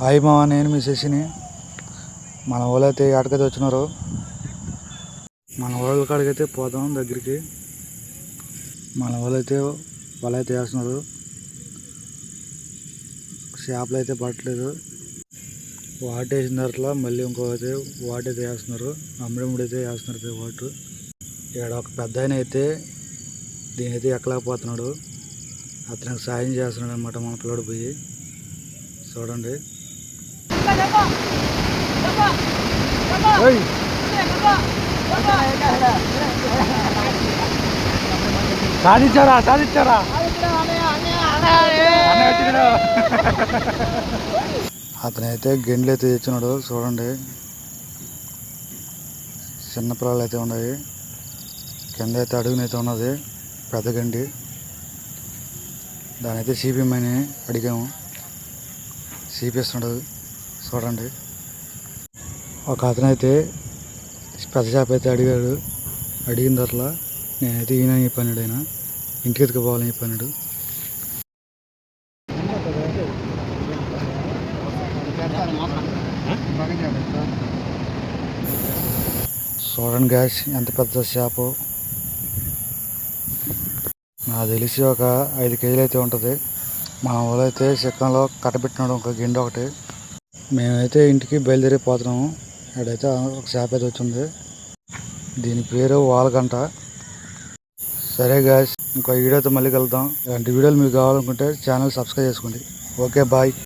Hi మామ నేను మీ శశిని. మన వాళ్ళు అయితే ఆటకైతే వచ్చినారు. మన వాళ్ళ కాడికైతే పోదాం దగ్గరికి. మన వాళ్ళు అయితే వాళ్ళు అయితే వేస్తున్నారు. చేపలు అయితే పట్టలేదు. వాటేసిన తర్వాత మళ్ళీ ఇంకో అయితే వాట్ అయితే వేస్తున్నారు. అమ్మడముడు అయితే వేస్తున్నారు వాటు ఇక్కడ ఒక పెద్ద ఆయన అయితే దీనైతే ఎక్కలేకపోతున్నాడు. అతనికి సాయం చేస్తున్నాడు అనమాట మన పిల్లడు పోయి. చూడండి. సాధించారా సాధించారా? అతనైతే గెండ్లు అయితే తెచ్చినాడు చూడండి. చిన్న పిల్లలు అయితే ఉన్నాయి. కింద అయితే అడుగునైతే ఉన్నది పెద్ద గండి. దాని అయితే అని అడిగాము. సిపిస్తున్నాడు చూడండి. ఒక అతనైతే పెద్ద చేప అయితే అడిగాడు. అడిగిన తర్వాత నేనైతే ఈయన చెప్పాను ఆయన ఇంటికి ఎత్తుకుపోవాలని చెప్పాను చూడండి గ్యాస్ ఎంత పెద్ద చేప నాకు తెలిసి ఒక ఐదు కేజీలు అయితే ఉంటుంది. మా ఊళ్ళో అయితే చికెన్లో కట్టబెట్టినాడు ఒక గిండి ఒకటి. మేమైతే ఇంటికి బయలుదేరిపోతున్నాము ఇక్కడైతే ఒక షాప్ అయితే వచ్చింది. దీని పేరు వాలగంట. సరే గాయస్ ఇంకో వీడియోతో మళ్ళీ కలుద్దాం. ఇలాంటి వీడియోలు మీకు కావాలనుకుంటే ఛానల్ సబ్స్క్రైబ్ చేసుకోండి. Okay bye.